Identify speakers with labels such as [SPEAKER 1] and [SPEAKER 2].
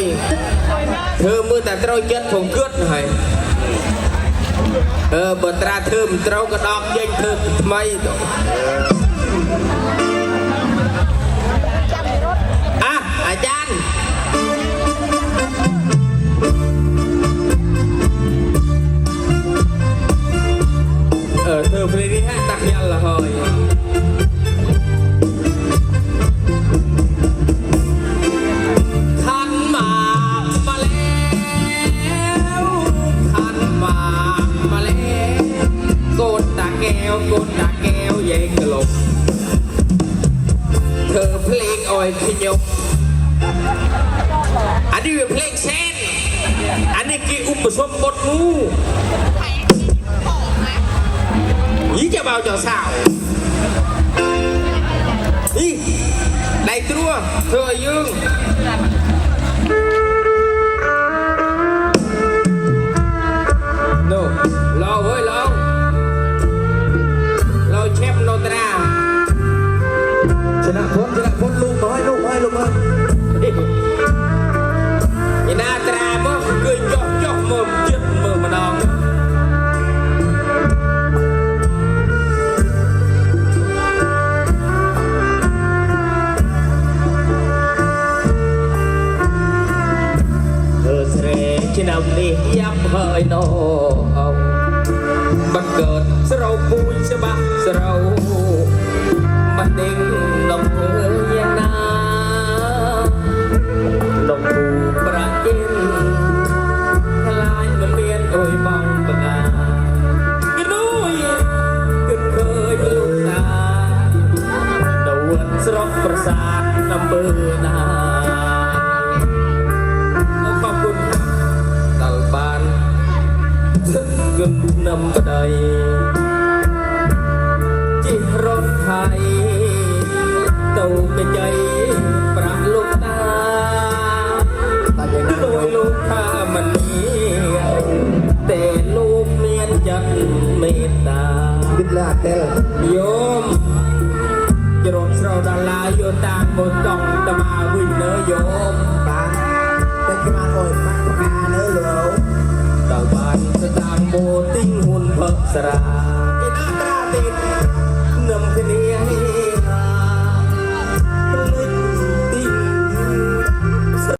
[SPEAKER 1] យធ្វើមើលតែត្រូវចិត្តផងគឿតហើយអឺបើត្រាធ្វើមិនត្រូវក៏ដកចេញធ្វើថ្មីទៅអាអាចារ្យអឺធ្វើព្រេងនេះហាក់ដាក់យ៉ាល់ហើយ เธอเพลงอ่อยขยกอันนี้เป็นเพลงเส้นอันนี้กี่อุปสมบทงูยี่จะเบาจะสาวนี่ได้ตัวเธอยืง
[SPEAKER 2] លោកមើល
[SPEAKER 1] ឯណាត្រាមកគឺចុះចុះមកជិតមើលម្ដងឆ្នាំនេះយ៉ាប់ហើយនោះមិនកើតស្រោពូជច្បាស់ស្រោ ក្រៃបងកណាគិតរួយគិតឃើញលោកតាដូនស្រុកប្រាសាទអំពើណាអរគុណដល់បានគុណនំប្តីជិះរថថៃ
[SPEAKER 2] tel
[SPEAKER 1] โยมជ្រោកស្រោតាឡាយោតាមបូតង់តមាវិញលើโยม
[SPEAKER 2] បាទតែខ្មាអុយមកកាលើលោ
[SPEAKER 1] តបានស្តាមបូទិញហ៊ុនផឹកស្រា